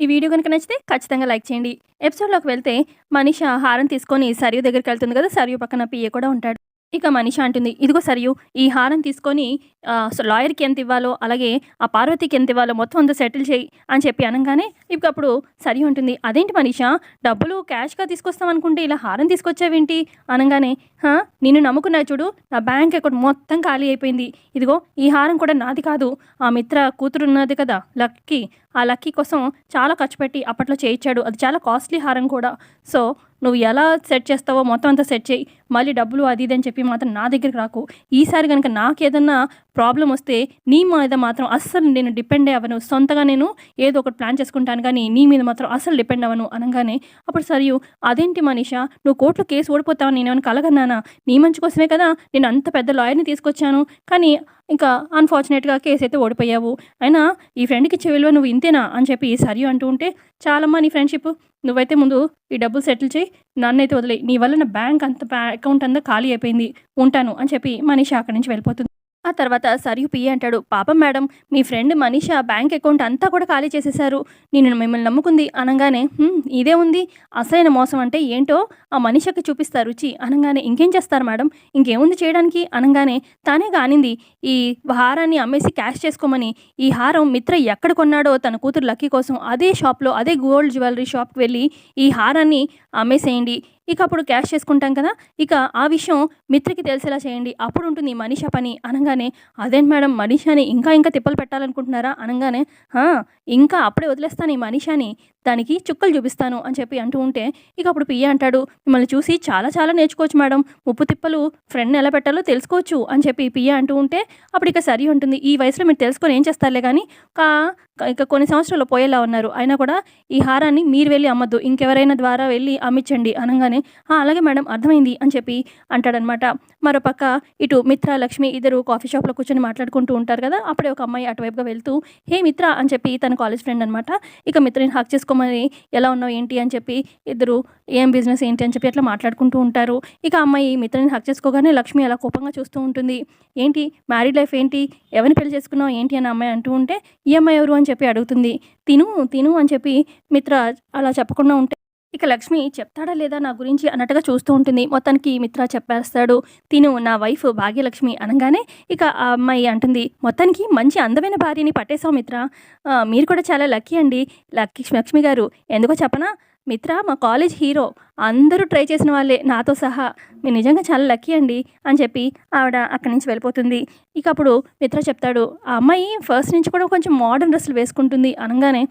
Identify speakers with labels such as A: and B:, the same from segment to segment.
A: ఈ వీడియో కనుక నచ్చితే ఖచ్చితంగా లైక్ చేయండి. ఎపిసోడ్లోకి వెళ్తే మనిషి హారం తీసుకొని సరియు దగ్గరికి వెళ్తుంది కదా సరియు పక్కన పిఏ కూడా ఉంటాడు. ఇక మనీష అంటుంది ఇదిగో సరియు ఈ హారం తీసుకొని లాయర్కి ఎంత ఇవ్వాలో అలాగే ఆ పార్వతికి ఎంత ఇవ్వాలో మొత్తం అంతా సెటిల్ చేయి అని చెప్పి అనగానే ఇప్పుడు అప్పుడు సరియు ఉంటుంది అదేంటి మనిష డబ్బులు క్యాష్గా తీసుకొస్తాం అనుకుంటే ఇలా హారం తీసుకొచ్చావేంటి? అనగానే "హా, నిన్ను నమ్ముకున్నా చూడు నా బ్యాంక్ అకౌంట్ మొత్తం ఖాళీ అయిపోయింది. ఇదిగో ఈ హారం కూడా నాది కాదు ఆ మిత్ర కూతురు ఉన్నది కదా లక్కీ ఆ లక్కీ కోసం చాలా ఖర్చు పెట్టి అప్పట్లో చేయించాడు అది చాలా కాస్ట్లీ హారం కూడా. సో నువ్వు ఎలా సెట్ చేస్తావో మొత్తం అంతా సెట్ చేయి. మళ్ళీ డబ్బులు అది ఇది అని చెప్పి మాత్రం నా దగ్గరికి రాకు. ఈసారి కనుక నాకు ఏదన్నా ప్రాబ్లం వస్తే నీ మీద మాత్రం అస్సలు నేను డిపెండ్ అవ్వను. సొంతగా నేను ఏదో ఒకటి ప్లాన్ చేసుకుంటాను కానీ నీ మీద మాత్రం అస్సలు డిపెండ్ అవ్వను అనగానే అప్పుడు సరియు అదేంటి మనీష? నువ్వు కోర్టులో కేసు ఓడిపోతావు నేను ఏమైనా కలగన్నానా? నీ మంచి కోసమే కదా నేను అంత పెద్ద లాయర్ని తీసుకొచ్చాను. కానీ ఇంకా అన్ఫార్చునేట్గా కేసు అయితే ఓడిపోయావు. అయినా ఈ ఫ్రెండ్కి ఇచ్చే విలువ నువ్వు ఇంతేనా అని చెప్పి సరియు అంటూ ఉంటే చాలమ్మా నీ ఫ్రెండ్షిప్ నువ్వైతే ముందు ఈ డబ్బులు సెటిల్ చేయి నన్నైతే వదిలే నీ వల్ల నా బ్యాంక్ అంత అకౌంట్ అంతా ఖాళీ అయిపోయింది ఉంటాను అని చెప్పి మనీష అక్కడి నుంచి వెళ్ళిపోతుంది. ఆ తర్వాత సరియు పియ్య అంటాడు పాపం మేడం మీ ఫ్రెండ్ మనీష బ్యాంక్ అకౌంట్ అంతా కూడా ఖాళీ చేసేశారు. నేను మిమ్మల్ని నమ్ముకుంది అనగానే ఇదే ఉంది. అసలైన మోసం అంటే ఏంటో ఆ మనిషికి చూపిస్తారు. రుచి అనగానే ఇంకేం చేస్తారు మేడం? ఇంకేముంది చేయడానికి? అనగానే తానే కానింది. ఈ హారాన్ని అమ్మేసి క్యాష్ చేసుకోమని. ఈ హారం మిత్ర ఎక్కడ కొన్నాడో తన కూతురు లక్కీ కోసం అదే షాప్లో అదే గోల్డ్ జ్యువెలరీ షాప్కి వెళ్ళి ఈ హారాన్ని అమ్మేసేయండి. ఇక అప్పుడు క్యాష్ చేసుకుంటాం కదా. ఇక ఆ విషయం మిత్రికి తెలిసేలా చేయండి. అప్పుడు ఉంటుంది ఈ మనిష పని అనగానే అదేంటి మేడం మనిషాని ఇంకా ఇంకా తిప్పలు పెట్టాలనుకుంటున్నారా? అనగానే "హా, ఇంకా అప్పుడే వదిలేస్తాను ఈ మనిషాని. దానికి చుక్కలు చూపిస్తాను అని చెప్పి అంటూ ఉంటే ఇక అప్పుడు పియ్య అంటాడు మిమ్మల్ని చూసి చాలా చాలా నేర్చుకోవచ్చు మేడం. ఉప్పు తిప్పలు ఫ్రెండ్ని ఎలా పెట్టాలో తెలుసుకోవచ్చు అని చెప్పి పియ్య అంటూ ఉంటే అప్పుడు ఇక సరి ఉంటుంది. ఈ వయసులో మీరు తెలుసుకొని ఏం చేస్తారులే కానీ కా ఇక కొన్ని సంవత్సరాలు పోయేలా ఉన్నారు. అయినా కూడా ఈ హారాన్ని మీరు వెళ్ళి అమ్మద్దు. ఇంకెవరైనా ద్వారా వెళ్ళి అమ్మించండి అనగానే అలాగే మేడం అర్థమైంది అని చెప్పి అంటాడనమాట. మరోపక్క ఇటు మిత్ర లక్ష్మి ఇద్దరు కాఫీ షాప్లో కూర్చొని మాట్లాడుకుంటూ ఉంటారు కదా అప్పుడే ఒక అమ్మాయి అటువైపుగా వెళ్తూ హే మిత్ర అని చెప్పి తన కాలేజ్ ఫ్రెండ్ అనమాట ఇక మిత్రని హక్ చేసుకోమని ఎలా ఉన్నావు ఏంటి? అని చెప్పి ఇద్దరు ఏం బిజినెస్ ఏంటి? అని చెప్పి అట్లా మాట్లాడుకుంటూ ఉంటారు. ఇక అమ్మాయి మిత్రని హక్ చేసుకోగానే లక్ష్మి అలా కోపంగా చూస్తూ ఉంటుంది. ఏంటి? మ్యారీడ్ లైఫ్ ఏంటి? ఎవరిని పెళ్ళి చేసుకున్నావు? ఏంటి? అని అమ్మాయి అంటూ ఉంటే ఈ అమ్మాయి ఎవరు? అని చెప్పి అడుగుతుంది. తిను తిను అని చెప్పి మిత్ర అలా చెప్పకుండా ఉంటే ఇక లక్ష్మి చెప్తాడా లేదా నా గురించి అన్నట్టుగా చూస్తూ ఉంటుంది. మొత్తానికి మిత్ర చెప్పేస్తాడు. తిను నా వైఫ్ భాగ్యలక్ష్మి అనగానే ఇక ఆ అమ్మాయి అంటుంది. మొత్తానికి మంచి అందమైన భార్యని పట్టేశావు మిత్ర. మీరు కూడా చాలా లక్కీ అండి. లక్ష్మి లక్ష్మి గారు ఎందుకో చెప్పనా? మిత్ర మా కాలేజ్ హీరో. అందరూ ట్రై చేసిన వాళ్ళే. నాతో సహా మీరు నిజంగా చాలా లక్కీ అండి అని చెప్పి ఆవిడ అక్కడి నుంచి వెళ్ళిపోతుంది. ఇక అప్పుడు మిత్ర చెప్తాడు ఆ అమ్మాయి ఫస్ట్ నుంచి కూడా కొంచెం మోడర్న్ డ్రెస్సులు వేసుకుంటుంది అనగానే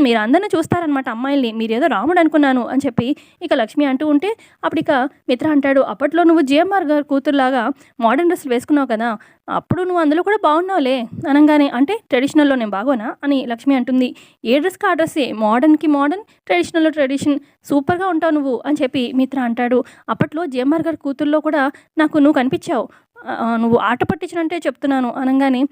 A: మీరు అందరిని చూస్తారనమాట అమ్మాయిల్ని. మీరు ఏదో రాముడు అనుకున్నాను అని చెప్పి ఇక లక్ష్మి అంటూ ఉంటే అప్పుడు ఇక మిత్ర అంటాడు అప్పట్లో నువ్వు జిఎంఆర్ గారు కూతురులాగా మోడర్న్ డ్రెస్సులు వేసుకున్నావు కదా అప్పుడు నువ్వు అందులో కూడా బాగున్నావులే అనగానే అంటే ట్రెడిషనల్లో నేను బాగోనా? అని లక్ష్మి అంటుంది ఏ డ్రెస్కి ఆ డ్రెస్సే? మోడర్న్కి మోడర్న్ ట్రెడిషనల్లో ట్రెడిషన్ సూపర్గా ఉంటావు నువ్వు అని చెప్పి మిత్ర అంటాడు. అప్పట్లో జేఎంఆర్ గారి కూతుర్లో కూడా నాకు నువ్వు కనిపించావు. నువ్వు ఆట పట్టించినంటే చెప్తున్నాను అనగానే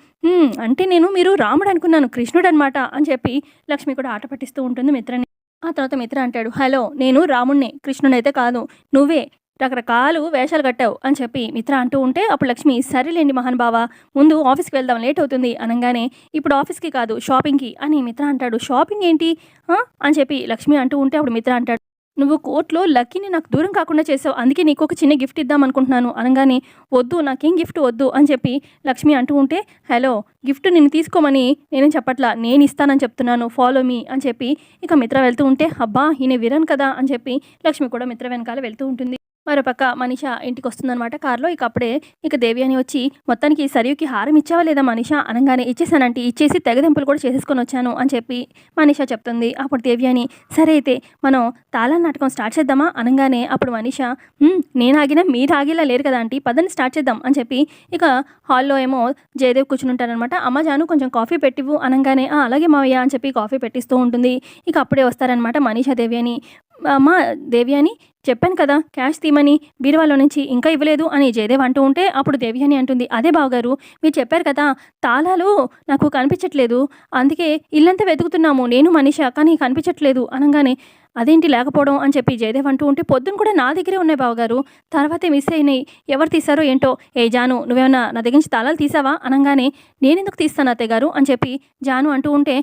A: అంటే నేను మీరు రాముడు అనుకున్నాను కృష్ణుడు అనమాట అని చెప్పి లక్ష్మి కూడా ఆట పట్టిస్తూ ఉంటుంది మిత్రని. ఆ తర్వాత మిత్ర అంటాడు హలో నేను రాముణ్ణి కృష్ణుడైతే కాదు నువ్వే రకరకాలు వేషాలు కట్టావు అని చెప్పి మిత్ర అంటూ ఉంటే అప్పుడు లక్ష్మి సరేలేండి మహానుభావ ముందు ఆఫీస్కి వెళ్దాం లేట్ అవుతుంది అనగానే ఇప్పుడు ఆఫీస్కి కాదు షాపింగ్కి అని మిత్ర అంటాడు. షాపింగ్ ఏంటి? అని చెప్పి లక్ష్మి అంటూ ఉంటే అప్పుడు మిత్ర అంటాడు నువ్వు కోర్టులో లక్కీని నాకు దూరం కాకుండా చేసావు. అందుకే నీకు ఒక చిన్న గిఫ్ట్ ఇద్దాం అనుకుంటున్నాను. అనగానే వద్దు నాకేం గిఫ్ట్ వద్దు అని చెప్పి లక్ష్మి అంటూ ఉంటే హలో గిఫ్ట్ నేను తీసుకోమని నేనేం చెప్పట్లా? నేను ఇస్తానని చెప్తున్నాను. ఫాలో మీ అని చెప్పి ఇక మిత్ర వెళ్తూ ఉంటే అబ్బా ఈయన విరన్ కదా అని చెప్పి లక్ష్మి కూడా మిత్ర వెనకాల వెళ్తూ ఉంటుంది. మరోపక్క మనిష ఇంటికి వస్తుందనమాట కారులో. ఇక అప్పుడే ఇక దేవి అని వచ్చి మొత్తానికి సరియుకి హారం ఇచ్చావా లేదా మనిష? అనగానే ఇచ్చేసానంటే ఇచ్చేసి తెగదెంపులు కూడా చేసేసుకొని వచ్చాను అని చెప్పి మనిష చెప్తుంది. అప్పుడు దేవి అని సరే అయితే మనం తాళా నాటకం స్టార్ట్ చేద్దామా? అనగానే అప్పుడు మనిష నేను ఆగినా మీరు ఆగేలా లేరు కదా అంటే పదని స్టార్ట్ చేద్దాం అని చెప్పి ఇక హాల్లో ఏమో జయదేవ్ కూర్చుని ఉంటారనమాట అమ్మ జాను కొంచెం కాఫీ పెట్టివు అనగానే అలాగే మావయ్య అని చెప్పి కాఫీ పెట్టిస్తూ ఉంటుంది. ఇక అప్పుడే వస్తారనమాట మనీషా దేవి అని. అమ్మ దేవి అని చెప్పాను కదా క్యాష్ తీమని బీరువాలో నుంచి ఇంకా ఇవ్వలేదు అని జయదేవ్ అంటూ ఉంటే అప్పుడు దేవి అని అంటుంది. అదే బావగారు మీరు చెప్పారు కదా తాళాలు నాకు కనిపించట్లేదు. అందుకే ఇల్లంతా వెతుకుతున్నాము నేను మనిష కానీ కనిపించట్లేదు అనగానే అదేంటి లేకపోవడం అని చెప్పి జయదేవ్ అంటూ ఉంటే పొద్దున కూడా నా దగ్గరే ఉన్నాయి బావగారు. తర్వాతే మిస్ అయినాయి. ఎవరు తీశారో ఏంటో? ఏ జాను నువ్వేమన్నా నా దగ్గర నుంచి తాళాలు తీసావా అనగానే నేనెందుకు తీస్తాను అత్తయ్య గారు? అని చెప్పి జాను అంటూ ఉంటే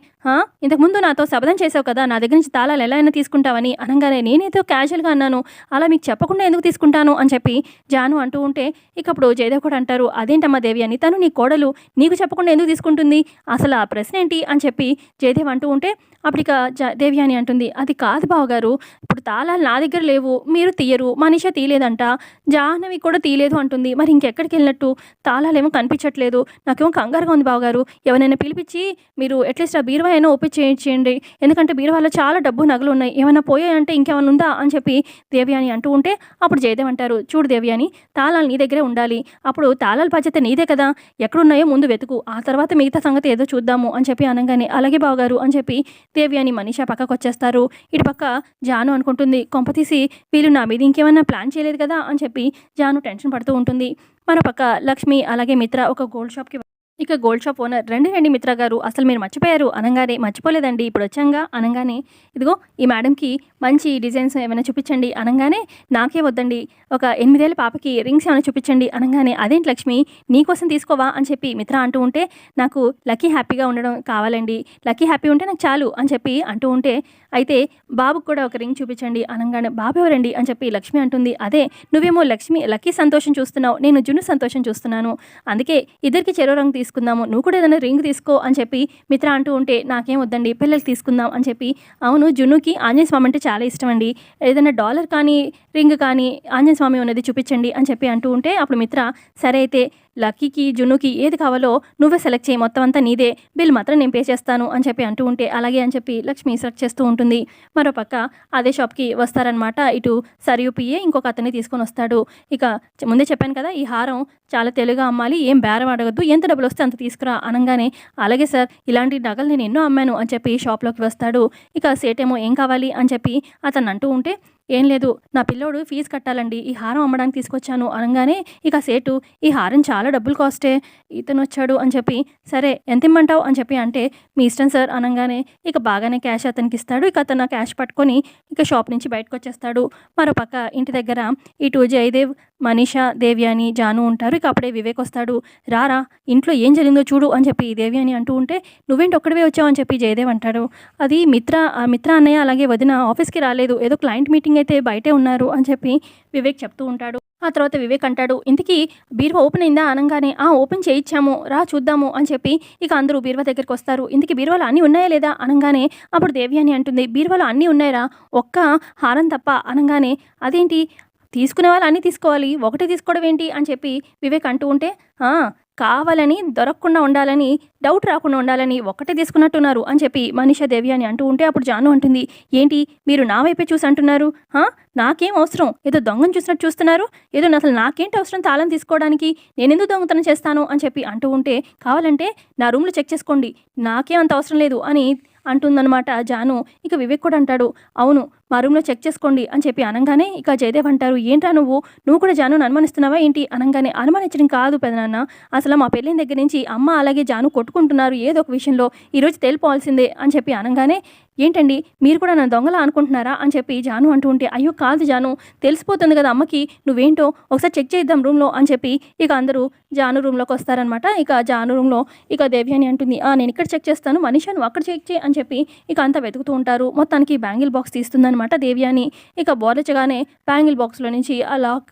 A: ఇంతకుముందు నాతో శబదం చేసావు కదా నా దగ్గర నుంచి తాళాలు ఎలా అయినా తీసుకుంటావని. అనగానే నేనేదో క్యాజువల్గా అన్నాను. అలా మీకు చెప్పకుండా ఎందుకు తీసుకుంటాను? అని చెప్పి జాను అంటూ ఉంటే ఇక అప్పుడు జయదేవ్ కూడా అంటారు అదేంటమ్మా దేవి అని? తను నీ కోడలు నీకు చెప్పకుండా ఎందుకు తీసుకుంటుంది? అసలు ఆ ప్రశ్న ఏంటి? అని చెప్పి జయదేవ్ అంటూ ఉంటే అప్పుడు ఇక జ దేవి అంటుంది అది కాదు బావగారు ఇప్పుడు తాళాలు నా దగ్గర లేవు మీరు తీయరు మనిష తీయలేదంట జాహ్నవి కూడా తీయలేదు అంటుంది మరి ఇంకెక్కడికి వెళ్ళినట్టు తాళాలేమో కనిపించట్లేదు నాకేమో కంగారుగా ఉంది బావగారు ఎవరైనా పిలిపించి మీరు అట్లీస్ట్ ఆ బీరువా అయినా ఒప్పించేయండి ఎందుకంటే బీరువాలో చాలా డబ్బు నగలు ఉన్నాయి ఏమైనా పోయాయంటే ఇంకేమైనా ఉందా? అని చెప్పి దేవ్యాని అంటూ ఉంటే అప్పుడు జయదేవ్ అంటారు చూడు దేవ్యాని తాళాలు నీ దగ్గరే ఉండాలి అప్పుడు తాళాల బాధ్యత నీదే కదా ఎక్కడున్నాయో ముందు వెతుకు ఆ తర్వాత మిగతా సంగతి ఏదో చూద్దాము అని చెప్పి అనగానే అలాగే బావగారు అని చెప్పి దేవి అని మనీష పక్కకు వచ్చేస్తారు ఇటు పక్క జాను అనుకుంటుంది. కొంపతీసి వీళ్ళు నా మీద ఇంకేమైనా ప్లాన్ చేయలేదు కదా అని చెప్పి జాను టెన్షన్ పడుతూ ఉంటుంది. మరోపక్క లక్ష్మి అలాగే మిత్ర ఒక గోల్డ్ షాప్కి ఇక గోల్డ్ షాప్ ఓనర్ రండి రండి మిత్ర గారు అసలు మీరు మర్చిపోయారు అనగానే మర్చిపోలేదండి ఇప్పుడు వచ్చాంగా అనగానే. ఇదిగో ఈ మేడంకి మంచి డిజైన్స్ ఏమైనా చూపించండి అనగానే నాకే వద్దండి ఒక ఎనిమిదేళ్ళ పాపకి రింగ్స్ ఏమైనా చూపించండి అనగానే. అదేంటి లక్ష్మి నీకోసం తీసుకోవా? అని చెప్పి మిత్ర అంటూ ఉంటే నాకు లక్కీ హ్యాపీగా ఉండడం కావాలండి లక్కీ హ్యాపీ ఉంటే నాకు చాలు అని చెప్పి అంటూ ఉంటే అయితే బాబుకు కూడా ఒక రింగ్ చూపించండి అనగానే. బాబు ఎవరండి? అని చెప్పి లక్ష్మి అంటుంది అదే నువ్వేమో లక్ష్మి లక్కీ సంతోషం చూస్తున్నావు నేను జున్ను సంతోషం చూస్తున్నాను అందుకే ఇద్దరికి చెరో రంగు తీసుకుందాము నువ్వు కూడా ఏదైనా రింగ్ తీసుకో అని చెప్పి మిత్ర అంటూ ఉంటే నాకేం వద్దండి పిల్లలకి తీసుకుందాం అని చెప్పి. అవును జున్నుకి ఆంజనేయ స్వామి అంటే చాలా ఇష్టం అండి. ఏదైనా డాలర్ కానీ రింగ్ కానీ ఆంజనేయ స్వామి ఉన్నది చూపించండి అని చెప్పి అంటూ ఉంటే అప్పుడు మిత్ర సరే అయితే లక్కీకి జున్నుకి ఏది కావాలో నువ్వే సెలెక్ట్ చేయి. మొత్తం అంతా నీదే. బిల్ మాత్రం నేను పే చేస్తాను అని చెప్పి అంటూ ఉంటే అలాగే అని చెప్పి లక్ష్మి సెలెక్ట్ చేస్తూ ఉంటుంది. మరోపక్క అదే షాప్కి వస్తారనమాట ఇటు సరియుపియే ఇంకొక అతన్ని తీసుకొని వస్తాడు. ఇక ముందే చెప్పాను కదా ఈ హారం చాలా తెలుగుగా అమ్మాలి ఏం బేరం అడగద్దు ఎంత డబ్బులు వస్తే అంత తీసుకురా అనగానే అలాగే సార్ ఇలాంటి నగలు నేను ఎన్నో అమ్మాను అని చెప్పి షాప్లోకి వస్తాడు. ఇక సేట్ ఏమో ఏం కావాలి అని చెప్పి అతను అంటూ ఉంటే ఏం లేదు నా పిల్లోడు ఫీజు కట్టాలండి ఈ హారం అమ్మడానికి తీసుకొచ్చాను అనగానే ఇక సేటు ఈ హారం చాలా డబ్బులు కాస్టే ఇతను వచ్చాడు అని చెప్పి సరే ఎంత ఇమ్మంటావు అని చెప్పి అంటే మీ ఇష్టం సార్ అనగానే ఇక బాగానే క్యాష్ అతనికి ఇస్తాడు ఇక అతను క్యాష్ పట్టుకొని ఇక షాప్ నుంచి బయటకు వచ్చేస్తాడు మరోపక్క ఇంటి దగ్గర ఇటు జయదేవ్ మనీషా దేవ్యాని జాను ఉంటారు ఇక అప్పుడే వివేక్ వస్తాడు. రారా ఇంట్లో ఏం జరిగిందో చూడు అని చెప్పి దేవ్యాని అంటూ ఉంటే నువ్వేంటి ఒక్కడివే వచ్చావు అని చెప్పి జయదేవ్ అంటాడు. అది మిత్ర ఆ మిత్ర అన్నయ్య అలాగే వదిన ఆఫీస్కి రాలేదు ఏదో క్లయింట్ మీటింగ్ అయితే బయటే ఉన్నారు అని చెప్పి వివేక్ చెప్తూ ఉంటాడు. ఆ తర్వాత వివేక్ అంటాడు ఇంతకీ బీరువా ఓపెన్ అయిందా అనగానే? ఆ ఓపెన్ చేయించాము రా చూద్దాము అని చెప్పి ఇక అందరూ బీరువా దగ్గరికి వస్తారు. ఇంతకీ బీరువాలో అన్నీ ఉన్నాయా లేదా? అనగానే అప్పుడు దేవి అని అంటుంది బీరువాలో అన్నీ ఉన్నాయరా. ఒక్క హారం తప్ప అనగానే అదేంటి? తీసుకునే వాళ్ళు అన్నీ తీసుకోవాలి. ఒకటే తీసుకోవడం ఏంటి? అని చెప్పి వివేక్ అంటూ ఉంటే కావాలని దొరకకుండా ఉండాలని డౌట్ రాకుండా ఉండాలని ఒక్కటే తీసుకున్నట్టున్నారు అని చెప్పి మనీషా దేవి అని అంటూ ఉంటే అప్పుడు జాను అంటుంది ఏంటి మీరు నా వైపే చూసి అంటున్నారు? "హా? నాకేం అవసరం? ఏదో దొంగను చూసినట్టు చూస్తున్నారు? ఏదో అసలు నాకేంటి అవసరం తాళం తీసుకోవడానికి? నేనెందుకు దొంగతనం చేస్తాను? అని చెప్పి అంటూ ఉంటే కావాలంటే నా రూమ్లో చెక్ చేసుకోండి. నాకేం అంత అవసరం లేదు అని అంటుందన్నమాట జాను ఇక వివేక్ కూడా అంటాడు అవును మా రూమ్లో చెక్ చేసుకోండి అని చెప్పి అనగానే ఇక జయదేవ్ అంటారు ఏంట్రా నువ్వు? నువ్వు కూడా జాను అనుమానిస్తున్నావా ఏంటి? అనగానే అనుమానించడం కాదు పెదనాన్న. అసలు అసలు మా పెళ్ళిన దగ్గర నుంచి అమ్మ అలాగే జాను కొట్టుకుంటున్నారు ఏదో ఒక విషయంలో ఈరోజు తెలిపోవాల్సిందే అని చెప్పి అనగానే ఏంటండి మీరు కూడా నన్ను దొంగలా అనుకుంటున్నారా? అని చెప్పి జాను అంటూ ఉంటే అయ్యో కాదు జాను తెలిసిపోతుంది కదా అమ్మకి నువ్వేంటో ఒకసారి చెక్ చేద్దాం రూమ్లో అని చెప్పి ఇక అందరూ జాను రూమ్లోకి వస్తారనమాట ఇక జాను రూమ్లో ఇక దేవ్యాని అంటుంది "ఆ, నేను ఇక్కడ చెక్ చేస్తాను మనిషి నువ్వు అక్కడ చెక్ చేయి అని చెప్పి ఇక అంతా వెతుకుతూ ఉంటారు. మొత్తానికి బ్యాంగిల్ బాక్స్ తీస్తుందనమాట దేవ్యాని. ఇక బోర్లచగానే బ్యాంగిల్ బాక్స్లో నుంచి ఆ లాక్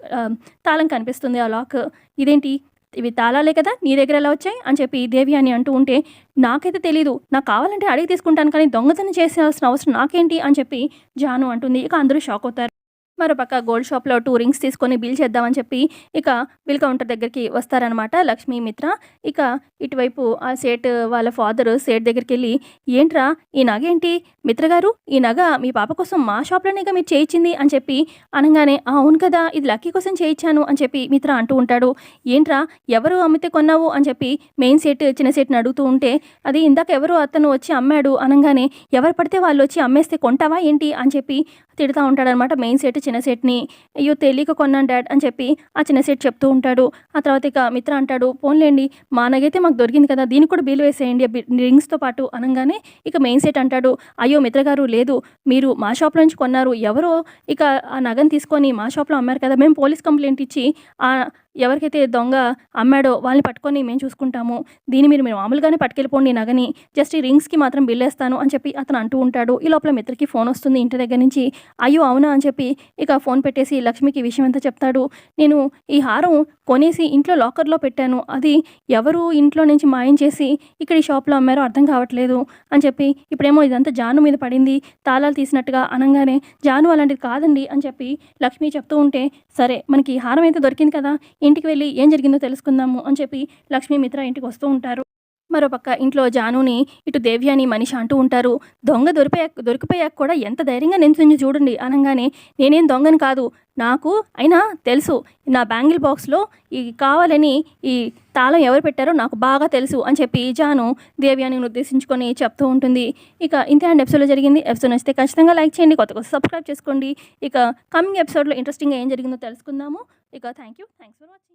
A: తాళం కనిపిస్తుంది ఆ లాక్. ఇదేంటి? ఇవి తాళాలే కదా నీ దగ్గర ఎలా వచ్చాయి? అని చెప్పి దేవి అని అంటూ ఉంటే నాకైతే తెలీదు. నాకు కావాలంటే అడిగి తీసుకుంటాను కానీ దొంగతనం చేసిన అవసరం నాకేంటి? అని చెప్పి జాను అంటుంది. ఇక అందరూ షాక్ అవుతారు. మరోపక్క గోల్డ్ షాప్లో టూ రింగ్స్ తీసుకొని బిల్ చేద్దామని చెప్పి ఇక బిల్ కౌంటర్ దగ్గరికి వస్తారనమాట లక్ష్మీ మిత్ర. ఇక ఇటువైపు ఆ సేట్ వాళ్ళ ఫాదర్ సేట్ దగ్గరికి వెళ్ళి ఏంట్రా ఈ నగ ఏంటి? మిత్ర గారు ఈ నగ మీ పాప కోసం మా షాప్లోనేగా మీరు చేయించింది అని చెప్పి అనగానే అవును కదా ఇది లక్కీ కోసం చేయించాను అని చెప్పి మిత్ర అంటూ ఉంటాడు. ఏంట్రా ఎవరు అమ్మితే కొన్నావు? అని చెప్పి మెయిన్ సెట్ చిన్న సెట్ని అడుగుతూ ఉంటే అది ఇందాక ఎవరు అతను వచ్చి అమ్మాడు అనగానే ఎవరు పడితే వాళ్ళు వచ్చి అమ్మేస్తే కొంటావా ఏంటి? అని చెప్పి తిడుతూ ఉంటాడనమాట. మెయిన్ సెట్ చిన్న సెట్ని అయ్యో తెలియక కొన్నాను డాడ్ అని చెప్పి ఆ చిన్న సెట్ చెప్తూ ఉంటాడు. ఆ తర్వాత ఇక మిత్ర అంటాడు పోన్లేండి మా నగైతే మాకు దొరికింది కదా దీనికి కూడా బిల్ వేసేయండి ఆ రింగ్స్తో పాటు అనగానే ఇక మెయిన్ సెట్ అంటాడు అయ్యో మిత్ర గారు లేదు మీరు మా షాప్ నుంచి కొన్నారు ఎవరో ఇక ఆ నగను తీసుకొని మా షాప్లో అమ్మారు కదా మేము పోలీస్ కంప్లైంట్ ఇచ్చి ఆ ఎవరికైతే దొంగ అమ్మాడో వాళ్ళని పట్టుకొని మేము చూసుకుంటాము. దీన్ని మీరు మీరు మామూలుగానే పట్టుకెళ్ళిపోండి నగని. జస్ట్ ఈ రింగ్స్కి మాత్రం బిల్ వేస్తాను అని చెప్పి అతను అంటూ ఉంటాడు. ఈ లోపల మిత్రకి ఫోన్ వస్తుంది ఇంటి దగ్గర నుంచి. అయ్యో అవునా అని చెప్పి ఇక ఫోన్ పెట్టేసి లక్ష్మికి విషయం అంతా చెప్తాడు. నేను ఈ హారం కొనేసి ఇంట్లో లాకర్లో పెట్టాను. అది ఎవరు ఇంట్లో నుంచి మాయం చేసి ఇక్కడ ఈ షాప్లో అమ్మారో అర్థం కావట్లేదు అని చెప్పి ఇప్పుడేమో ఇదంతా జాను మీద పడింది. తాళాలు తీసినట్టుగా అనగానే జాను అలాంటిది కాదండి అని చెప్పి లక్ష్మి చెప్తూ ఉంటే సరే మనకి ఈ హారం అయితే దొరికింది కదా ఇంటికి వెళ్ళి ఏం జరిగిందో తెలుసుకుందాము అని చెప్పి లక్ష్మి మిత్ర ఇంటికి వస్తూ ఉంటారు. మరోపక్క ఇంట్లో జానుని ఇటు దేవ్య అని మనిషి అంటూ ఉంటారు. దొంగ దొరిపోయా దొరికిపోయాక కూడా ఎంత ధైర్యంగా నించుని చూడండి అనగానే. నేనేం దొంగని కాదు. నాకు అయినా తెలుసు. నా బ్యాంగిల్ బాక్స్లో ఈ కావాలని ఈ తాళం ఎవరు పెట్టారో నాకు బాగా తెలుసు అని చెప్పి జాను దేవ్యాని ఉద్దేశించుకొని చెప్తూ ఉంటుంది. ఇక ఇంతే అండ్ ఎపిసోడ్లో జరిగింది. ఎపిసోడ్ నచ్చితే ఖచ్చితంగా లైక్ చేయండి. కొత్త కొత్త సబ్స్క్రైబ్ చేసుకోండి. ఇక కమింగ్ ఎపిసోడ్లో ఇంట్రెస్టింగ్గా ఏం జరిగిందో తెలుసుకుందాము. ఇక thank you thanks for watching